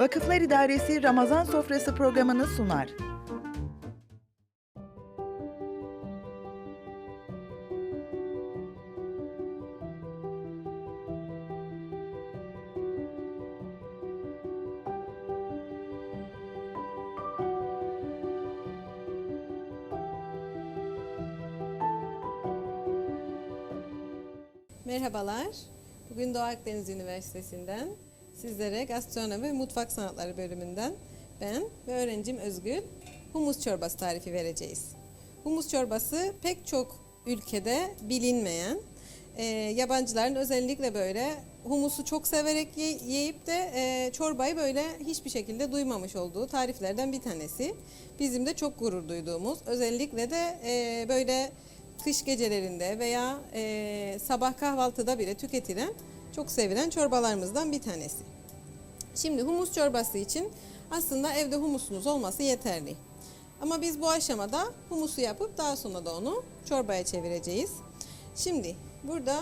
Vakıflar İdaresi Ramazan Sofrası programını sunar. Merhabalar. Bugün Doğu Akdeniz Üniversitesi'nden sizlere gastronomi ve mutfak sanatları bölümünden ben ve öğrencim Özgül humus çorbası tarifi vereceğiz. Humus çorbası pek çok ülkede bilinmeyen, e, yabancıların özellikle böyle humusu çok severek ye- yiyip de e, çorbayı böyle hiçbir şekilde duymamış olduğu tariflerden bir tanesi. Bizim de çok gurur duyduğumuz, özellikle de e, böyle kış gecelerinde veya e, sabah kahvaltıda bile tüketilen çok sevilen çorbalarımızdan bir tanesi. Şimdi humus çorbası için aslında evde humusunuz olması yeterli. Ama biz bu aşamada humusu yapıp daha sonra da onu çorbaya çevireceğiz. Şimdi burada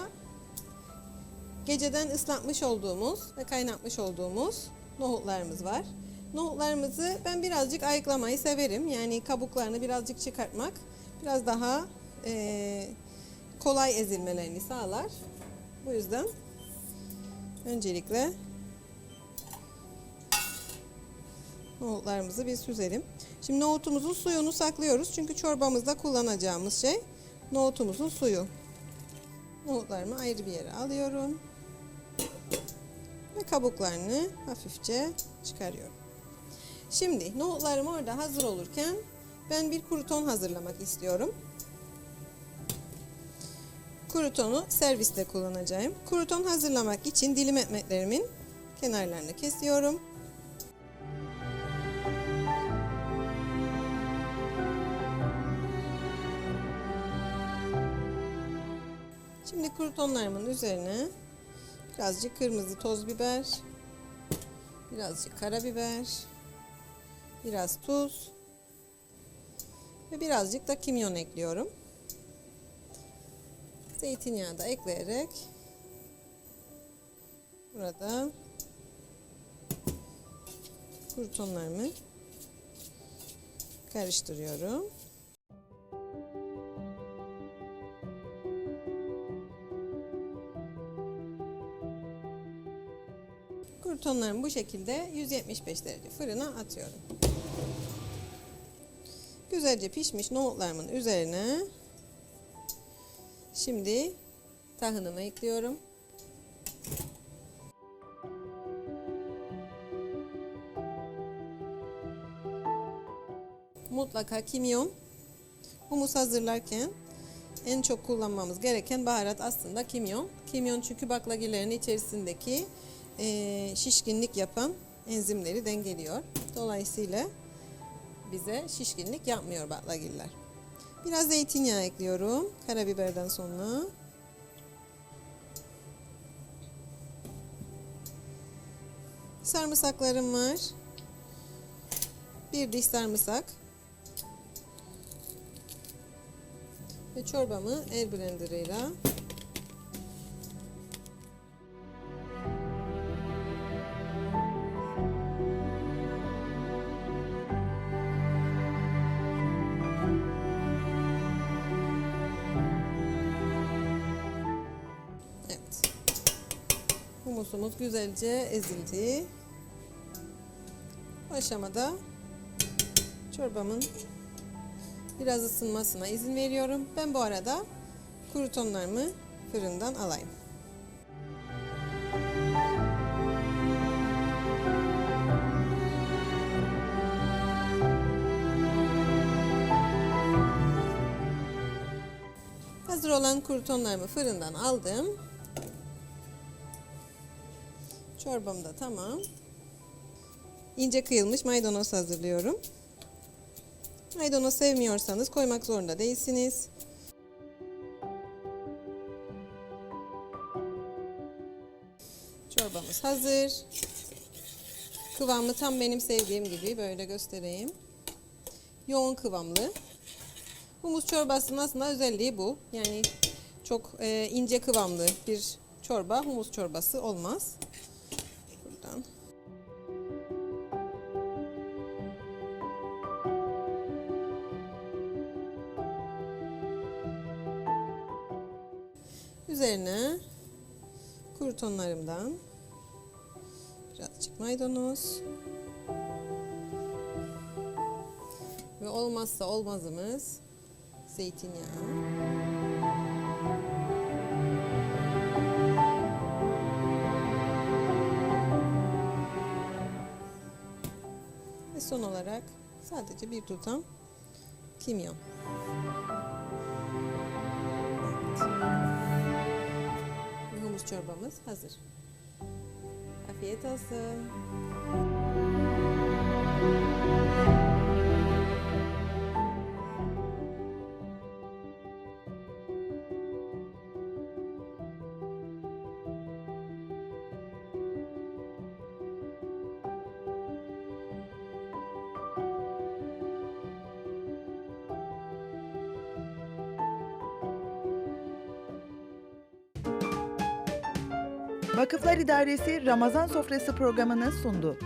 geceden ıslatmış olduğumuz ve kaynatmış olduğumuz nohutlarımız var. Nohutlarımızı ben birazcık ayıklamayı severim. Yani kabuklarını birazcık çıkartmak biraz daha eee, kolay ezilmelerini sağlar. Bu yüzden öncelikle nohutlarımızı bir süzelim. Şimdi nohutumuzun suyunu saklıyoruz. Çünkü çorbamızda kullanacağımız şey nohutumuzun suyu. Nohutlarımı ayrı bir yere alıyorum. Ve kabuklarını hafifçe çıkarıyorum. Şimdi nohutlarım orada hazır olurken ben bir kruton hazırlamak istiyorum. Krutonu serviste kullanacağım. Kruton hazırlamak için dilim ekmeklerimin kenarlarını kesiyorum. Şimdi krutonlarımın üzerine birazcık kırmızı toz biber, birazcık karabiber, biraz tuz ve birazcık da kimyon ekliyorum. Zeytinyağı da ekleyerek burada krutonlarımı karıştırıyorum. Krutonlarımı bu şekilde 175 derece fırına atıyorum. Güzelce pişmiş nohutlarımın üzerine Şimdi tahınımı ekliyorum. Mutlaka kimyon. Humus hazırlarken en çok kullanmamız gereken baharat aslında kimyon. Kimyon çünkü baklagillerin içerisindeki şişkinlik yapan enzimleri dengeliyor. Dolayısıyla bize şişkinlik yapmıyor baklagiller. Biraz zeytinyağı ekliyorum. Karabiberden sonra. Sarımsaklarım var. Bir diş sarımsak. Ve çorbamı el blenderıyla Evet. Humusumuz güzelce ezildi. Bu aşamada çorbamın biraz ısınmasına izin veriyorum. Ben bu arada krutonlarımı fırından alayım. Hazır olan krutonlarımı fırından aldım. Çorbam da tamam. İnce kıyılmış maydanoz hazırlıyorum. Maydanoz sevmiyorsanız koymak zorunda değilsiniz. Çorbamız hazır. Kıvamı tam benim sevdiğim gibi böyle göstereyim. Yoğun kıvamlı. Humus çorbasının aslında özelliği bu. Yani çok e, ince kıvamlı bir çorba humus çorbası olmaz. Üzerine krutonlarımdan birazcık maydanoz ve olmazsa olmazımız zeytinyağı. Ve son olarak sadece bir tutam kimyon. Humus çorbamız hazır. Afiyet olsun. Vakıflar İdaresi Ramazan Sofrası programını sundu.